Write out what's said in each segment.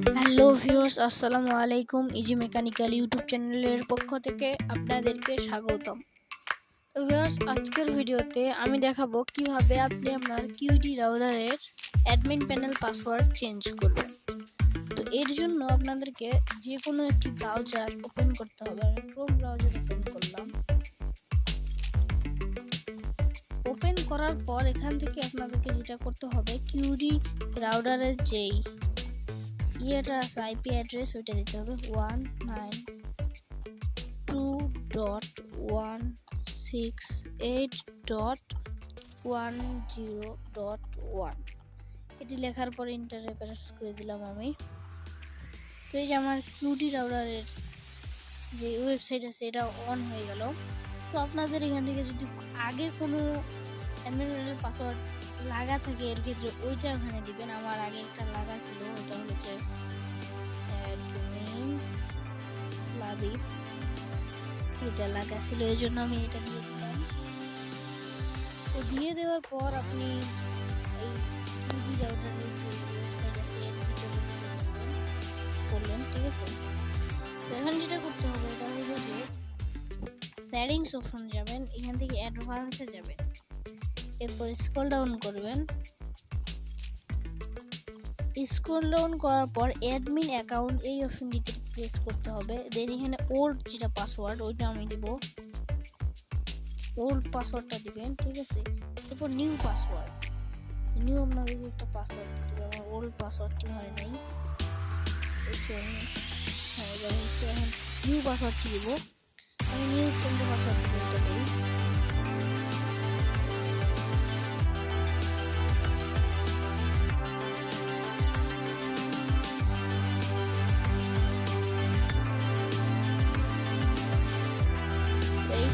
Hello viewers আসসালামু আলাইকুম easy mechanical YouTube চ্যানেলের পক্ষ থেকে আপনাদেরকে স্বাগতম। তো ভিউয়ার্স আজকের ভিডিওতে আমি দেখাবো কীভাবে আপনি আপনার কিউডি রাউটারের অ্যাডমিন প্যানেল পাসওয়ার্ড চেঞ্জ করবেন। তো এর জন্য আপনাদেরকে যে কোনো একটি ব্রাউজার ওপেন করতে হবে। আমি ক্রোম ব্রাউজার ওপেন করলাম। ওপেন করার পর এখান থেকে আপনাদেরকে যেটা করতে হবে কিউডি রাউটারের যেই ইয়েটা আইপি অ্যাড্রেস ওইটা দিতে হবে। One nine two dot one six eight dot one zero dot one. এটি লেখার পরে ইন্টারে প্রেস করে দিলাম আমি। তো এই যে আমার কিউডি রাউডারের যে ওয়েবসাইট আছে, এটা অন হয়ে গেল। তো আপনাদের এখান থেকে যদি আগে কোনো অ্যাডমিনের পাসওয়ার্ড লাগা থাকে, এর ক্ষেত্রে ওইটা ওখানে দিবেন। আমার আগে একটা লাগা এটা লাগা ছিল এই জন্য আমি এটা দিয়ে দিলাম তো দিয়ে দেওয়ার পর আপনি এই টুডি রাউটারের যে করলেন, ঠিক আছে? তো এখন যেটা করতে হবে, এটা হলো যে সেটিংস অপশন যাবেন, এখান থেকে অ্যাডভান্সে যাবেন। এরপর স্ক্রল ডাউন করবেন। স্ক্রল ডাউন করার পর অ্যাডমিন অ্যাকাউন্ট এই অপশনটিতে প্রেস করতে হবে। দেন এখানে ওল্ড যেটা পাসওয়ার্ড ওইটা আমি দিব। ওল্ড পাসওয়ার্ডটা দিবেন, ঠিক আছে? এরপর নিউ পাসওয়ার্ড নিউ আপনাদেরকে একটা পাসওয়ার্ড দিতে হবে। আমার ওল্ড পাসওয়ার্ডটি হয় নাই। নিউ পাসওয়ার্ডটি দিব। আমি নিউ পাসওয়ার্ড দিতে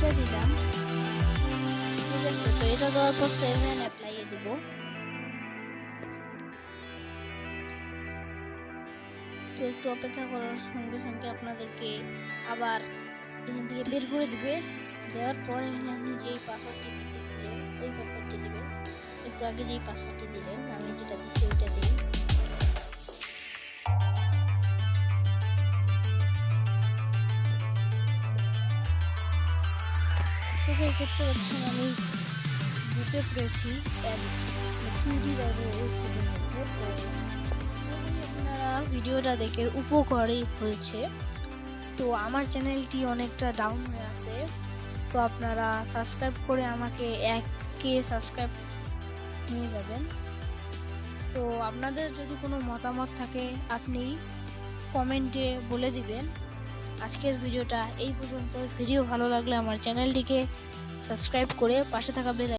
দিই দিলাম। ঠিক আছে, তো এটা দেওয়ার পর সেভেন অ্যাপ্লাই দিব। তো একটু অপেক্ষা করার সঙ্গে সঙ্গে আপনাদেরকে আবার এখান থেকে বের করে দিবে। দেওয়ার পর এখানে আপনি যেই পাসওয়ার্ডটি দিয়েছিলেন ওই পাসওয়ার্ডটি দিবেন। একটু আগে যেই পাসওয়ার্ডটি দিলেন, আমি যেটা দিচ্ছি ওইটা তোকে করতে পারছেন আমি ঢুকে পড়েছি টুডি ওয়েবসাইটের মধ্যে তো আপনারা ভিডিওটা দেখে উপকারী হয়েছে। তো আমার চ্যানেলটি অনেকটা ডাউন হয়ে আছে। তো আপনারা সাবস্ক্রাইব করে আমাকে এক কে সাবস্ক্রাইব নিয়ে যাবেন। তো আপনাদের যদি কোনো মতামত থাকে, আপনি কমেন্টে বলে দিবেন। আজকের ভিডিওটা এই পর্যন্ত ভিডিও ভালো লাগলে আমার চ্যানেলটিকে সাবস্ক্রাইব করে পাশে থাকা বেল